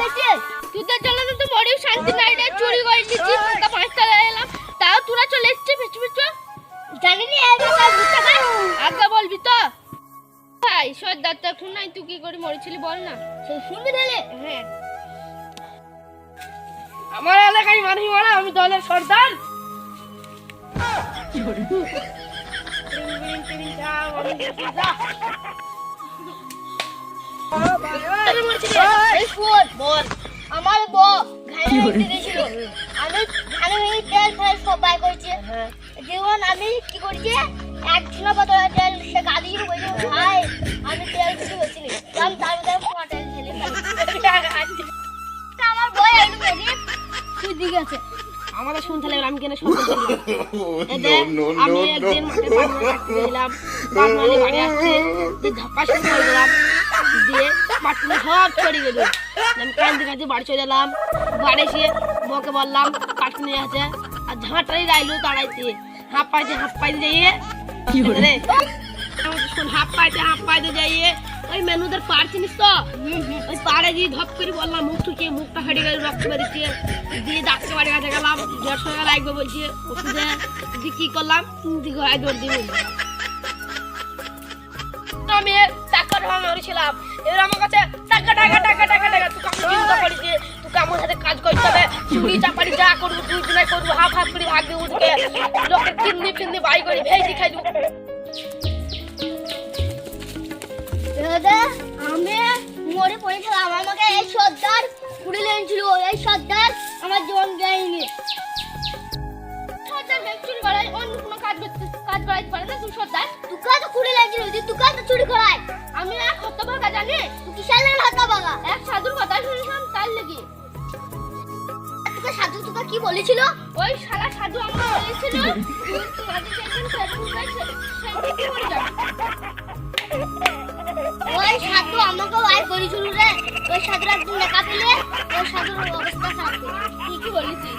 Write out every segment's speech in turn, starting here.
হয়েছে। তোদের জন্য তো তো শান্তি নাই রে চুরি করে নিচ্ছি টাকা পাঁচ এলাম। তাও তোরা চলে এসছিস পিছু পিছু। জানি নি এই কথা বুঝতে পার আগে বলবি তো। ভাই সর্দার তো এখন নাই তুই কি করে মরেছিলি বল না। শুনবি তাহলে? হ্যাঁ। আমার এলাকায় মানুষ মারা আমি দলের সর্দার। আমি আমার বউ ঘাড়ে ভেঙে দিয়েছিল। আমি ঘাড়ে ভেঙে তেল ফেল সব বাই করেছি যেমন আমি কি করছি এক ঝুলা বদলে তেল সে গাদি বলছি ভাই আমি তেল কিছু বলছিলি আমি তার মধ্যে ঢেলে আমার বই একটু বেশি তুই দিকে আছে আমাদের শুনতে লাগল আমি কেন শুনতে আমি একদিন. মাঠে গেলাম বাড়ি আসছে করে গেলাম দিয়ে পাটগুলো সব ছড়ে গেল আমি কান্দি কান্দি বাড়ি চলে এলাম। বাড়ি এসে বউকে বললাম পাট নিয়ে আছে আর ঝাঁটাই রাইলো তাড়াইতে। হাঁপ পাইতে হাঁপ পাইতে যাইয়ে রে শোন হাঁপ পাইতে হাঁপ পাইতে যাইয়ে ওই মেনুদের পার চিনিস তো? ওই পাড়ে গিয়ে ধপ করে বললাম মুখ ঠুকিয়ে মুখটা ফেটে গেল রক্ত বেরিয়েছে। দিয়ে ডাক্তার বাড়ি কাছে গেলাম। দেড়শো টাকা লাগবে বলছে ওষুধে দিয়ে কি করলাম? ঘরে দৌড় দিবি আমি টাকা ঢোয়া মেরেছিলাম এবার আমার কাছে কাজ করতে হবে। চুরি যা করব করব হাফ হাফ করে ভাগ দিয়ে উঠকে। লোকের কিন্নি, ফিন্নি বাই করে, ভেজি খাই দেবো। আমি মরে পড়েছিলাম। আমাকে এই সর্দার কুড়ি লেনছিল এই সর্দার তুকে চুরি করায়। আমি এক হত্য ভাগা জানি? তুই কিসের লেন হত্য ভাগা এক সাধুর কথা শুনেছিলাম, তার লেগে। তোকে সাধু তোকে কি বলেছিল? ওই সারা সাধু আমাকে বলেছিল ওই সাধু আমাকে ওয়াই করেছিল রে, ওই সাধুর একদিন দেখা পেলে, ওই সাধুর অবস্থা খারাপ তুই কি বলেছিস?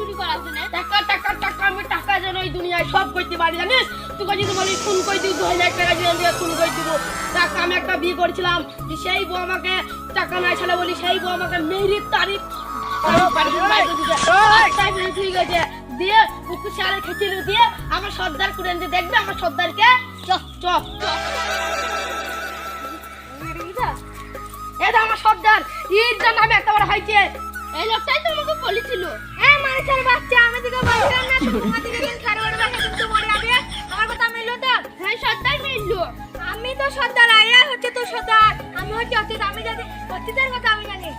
চুরি করাও না টাকা টাকা টাকা আমি টাকা যেন এই দুনিয়ায় সব করতে পারি জানিস তোকে যদি বলি খুন করে দিই দু হাজার টাকা দিয়ে দিয়ে খুন করে দিব টাকা আমি একটা বিয়ে করেছিলাম যে সেই বউ আমাকে টাকা নাই ছেলে বলি সেই বউ আমাকে মেরির তারিখ ঠিক আছে দিয়ে উকু সারে খেতে দিয়ে আমার সর্দার করে এনে দেখবে আমার সর্দারকে চ চ এটা আমার সর্দার ঈদ জন্য আমি একটা বড় হয়েছে এই লোকটাই আমি তো সর্দার আয়া হচ্ছে তো সর্দার আমি হচ্ছে অতীত। আমি জানি অতীতের কথা আমি জানি।